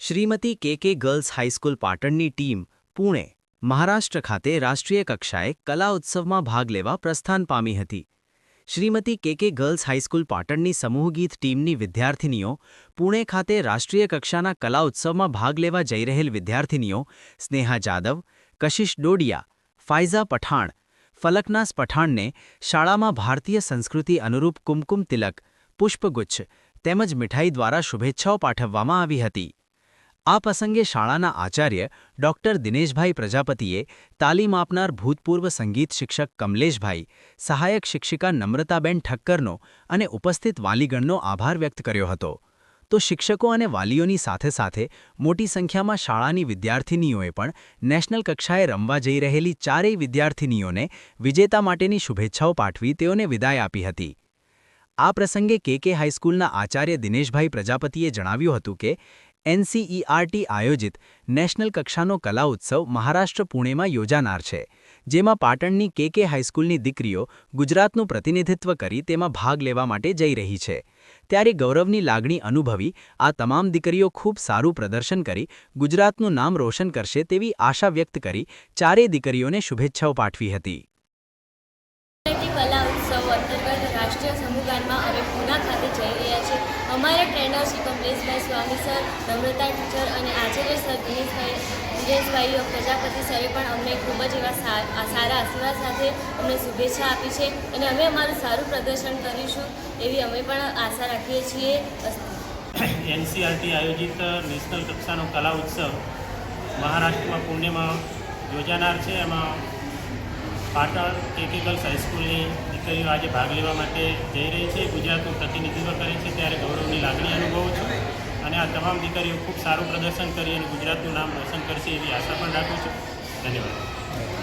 Shrimati K K girls high school પાટણની team Pune, Maharashtra ખાતે રાષ્ટ્રીય કક્ષાએ કલા ઉત્સવમાં ભાગ લેવા પ્રસ્થાન પામી હતી. Shrimati K K girls high school પાટણની સમૂહગીત ટીમની વિદ્યાર્થિનીઓ, પુણે ખાતે રાષ્ટ્રીય કક્ષાના કલા ઉત્સવમાં ભાગ લેવા જઈ રહેલ વિદ્યાર્થિનીઓ, સ્નેહા જાદવ, કશિશ ડોડિયા, ફાઇઝા પઠાણ, ફલકનાસ પઠાણને શાળામાં ભારતીય સંસ્કૃતિ અનુરૂપ કુમકુમ તિલક, પુષ્પગુચ્છ તેમજ મીઠાઈ દ્વારા શુભેચ્છાઓ પાઠવવામાં આવી હતી. આ પ્રસંગે શાળાના આચાર્ય ડોક્ટર દિનેશભાઈ પ્રજાપતિએ તાલીમ આપનાર ભૂતપૂર્વ સંગીત શિક્ષક કમલેશભાઈ, સહાયક શિક્ષિકા નમ્રતાબેન ઠક્કરનો અને ઉપસ્થિત વાલીગણનો આભાર વ્યક્ત કર્યો હતો. તો શિક્ષકો અને વાલીઓની સાથે સાથે મોટી સંખ્યામાં શાળાની વિદ્યાર્થિનીઓએ પણ નેશનલ કક્ષાએ રમવા જઈ રહેલી ચારેય વિદ્યાર્થિનીઓને વિજેતા માટેની શુભેચ્છાઓ પાઠવી તેઓને વિદાય આપી હતી. આ પ્રસંગે કેકે હાઈસ્કૂલના આચાર્ય દિનેશભાઈ પ્રજાપતિએ જણાવ્યું હતું કે એનસીઈઆરટી આયોજિત નેશનલ કક્ષાનો કલા ઉત્સવ મહારાષ્ટ્ર પુણેમાં યોજાનાર છે, જેમાં પાટણની કેકે હાઈસ્કૂલની દીકરીઓ ગુજરાતનું પ્રતિનિધિત્વ કરી તેમાં ભાગ લેવા માટે જઈ રહી છે. ત્યારે ગૌરવની લાગણી અનુભવી આ તમામ દીકરીઓ ખૂબ સારું પ્રદર્શન કરી ગુજરાતનું નામ રોશન કરશે તેવી આશા વ્યક્ત કરી ચારેય દીકરીઓને શુભેચ્છાઓ પાઠવી હતી. કલા ઉત્સવ અંતર્ગત રાષ્ટ્રીય સમૂહગાનમાં અમે પૂના ખાતે જઈ રહ્યા છીએ અમારા trainer Shri Kamleshbhai Swami sir, Namrata teacher અને આચાર્ય સર દિનેશભાઈ દિનેશભાઈ પ્રજાપતિ સરે પણ અમને ખૂબ જ એવા સારા આશીર્વાદ સાથે અમને શુભેચ્છા આપી છે અને અમે અમારું સારું પ્રદર્શન કરીશું એવી અમે પણ આશા રાખીએ છીએ. એનસીઆરટી આયોજિત નેશનલ કક્ષાનો કલા ઉત્સવ મહારાષ્ટ્રમાં પુણ્યમાં યોજાનાર છે. એમાં પાટણ ગર્લ્સ હાઈસ્કૂલની દીકરીઓ આજે ભાગ લેવા માટે જઈ રહી છે. ગુજરાતનું પ્રતિનિધિત્વ કરે છે. ત્યારે ગૌરવની લાગણી અનુભવું છું. અને આ તમામ દીકરીઓ ખૂબ સારું પ્રદર્શન કરી અને ગુજરાતનું નામ રોશન કરશે એવી આશા પણ રાખું છું. ધન્યવાદ.